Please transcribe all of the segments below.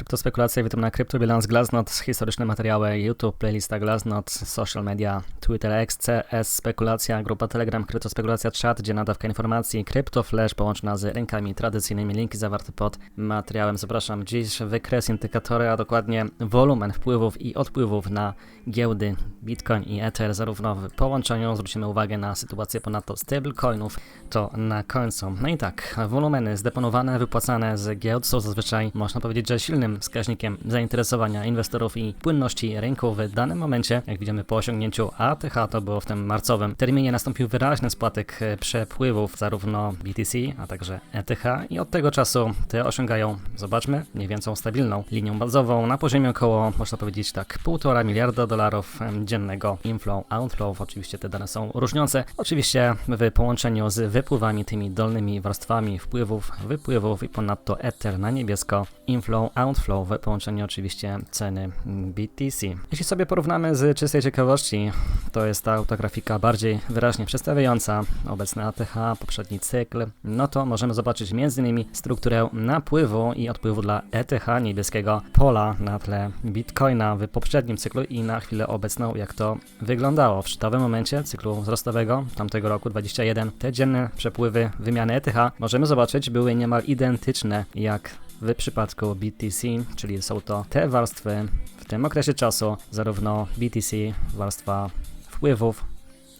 Kryptospekulacje, witam na CryptoBilance, Glassnode, historyczne materiały, YouTube, playlista Glassnode, social media, Twitter X, CS, spekulacja, grupa Telegram, kryptospekulacja, chat, gdzie nadawka informacji, CryptoFlash połączona z rynkami tradycyjnymi, linki zawarte pod materiałem. Zapraszam dziś wykres indykatory, a dokładnie wolumen wpływów i odpływów na giełdy Bitcoin i Ether, zarówno w połączeniu, zwrócimy uwagę na sytuację ponadto stablecoinów, to na końcu. No i tak, wolumeny zdeponowane, wypłacane z giełd są zazwyczaj, można powiedzieć, że silnym wskaźnikiem zainteresowania inwestorów i płynności rynku w danym momencie. Jak widzimy po osiągnięciu ATH, to było w tym marcowym terminie, nastąpił wyraźny spadek przepływów zarówno BTC, a także ETH i od tego czasu te osiągają, zobaczmy, mniej więcej stabilną linią bazową na poziomie około, można powiedzieć tak, 1,5 miliarda dolarów dziennego inflow, outflow. Oczywiście te dane są różniące. Oczywiście w połączeniu z wypływami tymi dolnymi warstwami wpływów, wypływów i ponadto Ether na niebiesko, inflow, outflow w połączeniu oczywiście ceny BTC. Jeśli sobie porównamy z czystej ciekawości, to jest ta autografika bardziej wyraźnie przedstawiająca obecny ATH, poprzedni cykl, no to możemy zobaczyć m.in. strukturę napływu i odpływu dla ETH niebieskiego pola na tle Bitcoina w poprzednim cyklu i na chwilę obecną jak to wyglądało. W szczytowym momencie cyklu wzrostowego tamtego roku 21 te dzienne przepływy wymiany ETH możemy zobaczyć były niemal identyczne jak w przypadku BTC, czyli są to te warstwy w tym okresie czasu, zarówno BTC, warstwa wpływów,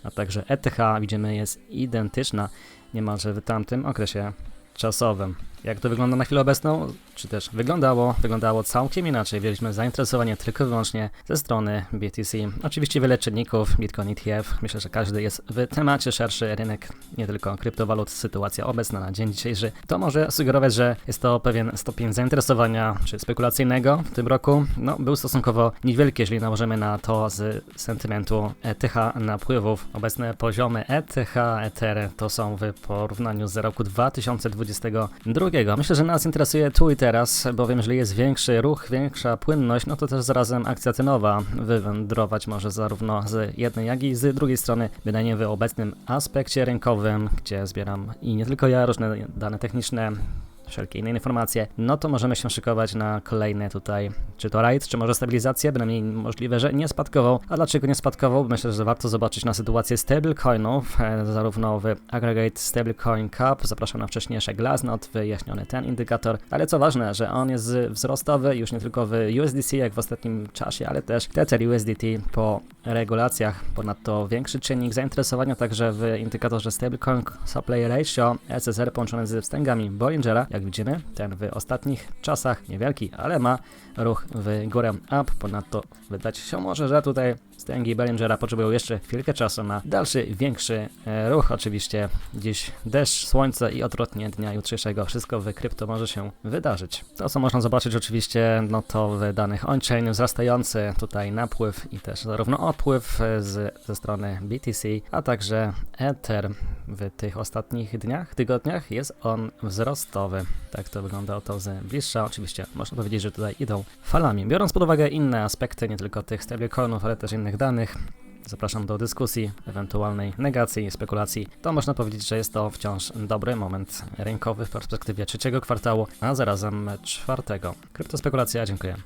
a także ETH widzimy jest identyczna niemalże w tamtym okresie czasowym. Jak to wygląda na chwilę obecną? Czy też wyglądało? Wyglądało całkiem inaczej. Mieliśmy zainteresowanie tylko i wyłącznie ze strony BTC. Oczywiście wiele czynników, Bitcoin ETF. Myślę, że każdy jest w temacie szerszy rynek, nie tylko kryptowalut, sytuacja obecna na dzień dzisiejszy. To może sugerować, że jest to pewien stopień zainteresowania, czy spekulacyjnego w tym roku. No, był stosunkowo niewielki, jeżeli nałożymy na to z sentymentu ETH napływów. Obecne poziomy ETH, Ether to są w porównaniu z roku 2022 Myślę, że nas interesuje i teraz, bowiem jeżeli jest większy ruch, większa płynność, no to też zarazem akcja cenowa wywędrować może zarówno z jednej, jak i z drugiej strony, bynajmniej w obecnym aspekcie rynkowym, gdzie zbieram i nie tylko ja, różne dane techniczne, wszelkie inne informacje, no to możemy się szykować na kolejne tutaj, czy to raid, czy może stabilizację, bynajmniej możliwe, że nie spadkową. A dlaczego nie spadkową? Myślę, że warto zobaczyć na sytuację stablecoinów, e, zarówno w Aggregate Stablecoin Cup, zapraszam na wcześniejsze Glassnode, wyjaśniony ten indykator, ale co ważne, że on jest wzrostowy już nie tylko w USDC, jak w ostatnim czasie, ale też Tether USDT po regulacjach, ponadto większy czynnik zainteresowania także w indykatorze Stablecoin Supply Ratio SSR połączony ze wstęgami Bollingera, jak widzimy, ten w ostatnich czasach niewielki, ale ma ruch w górę up. Ponadto wydać się może, że tutaj stęgi Bellingera potrzebują jeszcze chwilkę czasu na dalszy, większy e, ruch. Oczywiście dziś deszcz, słońce i odwrotnie dnia jutrzejszego. Wszystko w krypto może się wydarzyć. To, co można zobaczyć oczywiście, no to w danych on-chain wzrastający tutaj napływ i też zarówno odpływ e, z, ze strony BTC, a także Ether w tych ostatnich dniach, tygodniach jest on wzrostowy. Tak to wygląda oto z bliższa. Oczywiście można powiedzieć, że tutaj idą falami. Biorąc pod uwagę inne aspekty, nie tylko tych stablecoinów, ale też innych danych, zapraszam do dyskusji, ewentualnej negacji, spekulacji, to można powiedzieć, że jest to wciąż dobry moment rynkowy w perspektywie trzeciego kwartału, a zarazem czwartego. Kryptospekulacja, dziękuję.